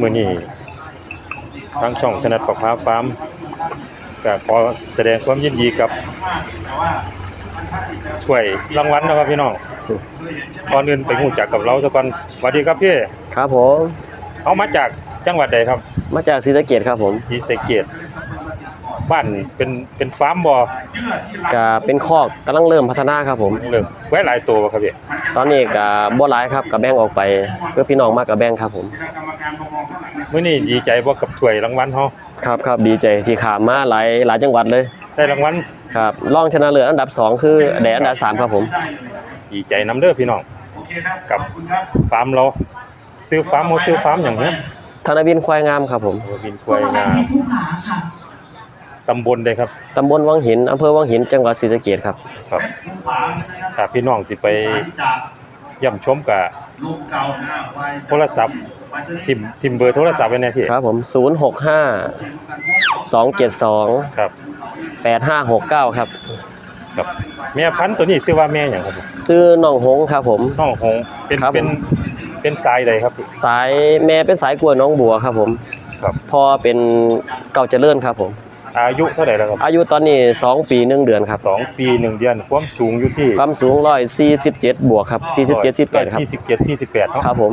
มือนี้ทางช่องชนะประภาฟาร์มก็ขอแสดงความยินดีกับช่วยรางวัลนะครับพี่น้องก่อนอื่นไปหูจักกับเราสักก่อนสวัสดีครับพี่ครับผม เอามาจากจังหวัดใดครับ มาจากศรีสะเกดครับผมศรีสะเกษ บ้านเป็นเป็นฟาร์มบ่ก็เป็นคอกกำลังเริ่มพัฒนาครับผม เริ่มไว้หลายตัวบ่ครับพี่ตอนนี้ก็บ่หลายครับก็แบ่งออกไปเพื่อพี่น้องมากกับแบ่งครับผมมื้อนี้ดีใจบ่กับถ้วยรางวัลเฮาครับครับดีใจที่ขามมาหลายหลายจังหวัดเลยได้รางวัลครับรองชนะเลิศอันดับ 2 คือแดอันดับ3ครับผม ดีใจนํเด้อพี่น้องกับฟาร์มเราซื้อฟาร์มบ่ซื้อฟาร์มหยังเนี้ยธนวินควายงามครับผมบินควายงามผู้หาค่ะ ตำบลใดครับ ตำบลวังหินอำเภอวังหินจังหวัดศรีสะเกดครับ ครับถ้าพี่น้องสิไปเย่ำชมกับโทรศัพท์ทิมทิมเบอร์โทรศัพท์ไว้แน่พี่ครับผม065 272 ครับ 8569 ครับ ครับแม่พันธุ์ตัวนี้ชื่อว่าแม่หยังครับผมซื้อน้องหงครับผม น้องหงเป็นครับผม เป็นเป็นสายใดครับพี่สายแม่เป็นสายกล้วยน้องบัวครับผม ครับ พ่อเป็นเก่าเจริญครับผม อายุเท่าไหร่แล้วครับอายุตอนนี้ 2 ปี 1 เดือนครับ สองปีหนึ่งเดือนความสูงอยู่ที่ความสูง147 บวกครับ 47 48 ครับ สี่สิบเจ็ดสี่สิบแปดเนาะครับผม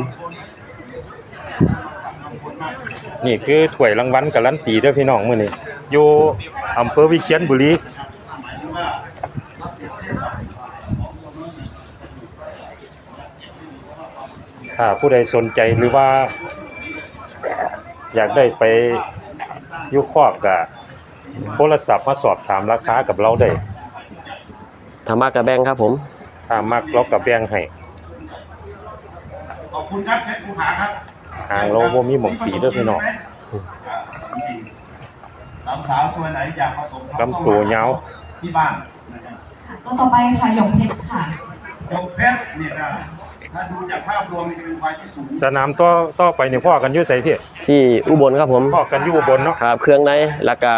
นี่คือถ้วยรางวัลการันตีเด้อพี่น้องมื้อนี้อยู่อำเภอวิเชียรบุรีถ้าผู้ใดสนใจหรือว่า อยากได้ไปอยุคอกกับ โทรศัพท์มาสอบถามราคากับเราได้ธรรมะกระแบงครับผมถ้ามักเรากับแบ่งให้ขอบคุณครับเพชรภูผาครับทางเราบ่มีหม่องปีเด้อพี่น้องสาวสาวๆตัวไหนอยากผสมลำตัวยาวที่บ้านนะครับตัวต่อไปค่ะหยกเพชรค่ะยกเพชรเนี่ยนะ ถ้าดูจากภาพรวมมันจะเป็นควายที่สูงสนามต่อต่อไปนี่พ่อกันอยู่ไสพี่ที่อุบลครับผมพ่อกันอยู่อุบลเนาะครับเครื่องในแล้วก็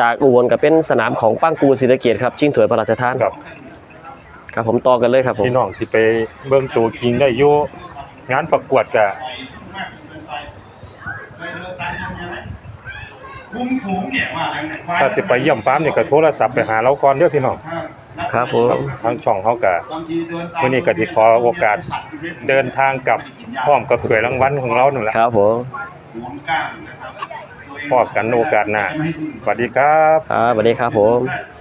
จากอุบลก็เป็นสนามของป้างกูศรีสะเกดครับชิงถ้วยพระราชทานครับครับผมต่อกันเลยครับผมพี่น้องสิไปเบิ่งตัวจริงได้อยู่งานประกวดก็มากเกินไปเคยเดินตามยังไงไหมคุ้มฝูงเนี่ยว่าอะไรเนี่ยควายถ้าสิไปเยี่ยมฟาร์มนี่ก็โทรศัพท์ไปหาเราก่อนเด้อพี่น้อง ถ้า ครับผมทางช่องเขาก็บางทีเดินตามมื้อนี้ก็สิขอโอกาสเดินทางกลับพร้อมกับถ้วยรางวัลของเรานั่นแหละครับผมหวงก้างนะครับตัวเงพอกันโอกาสหน้าสวัสดีครับครับสวัสดีครับผมไ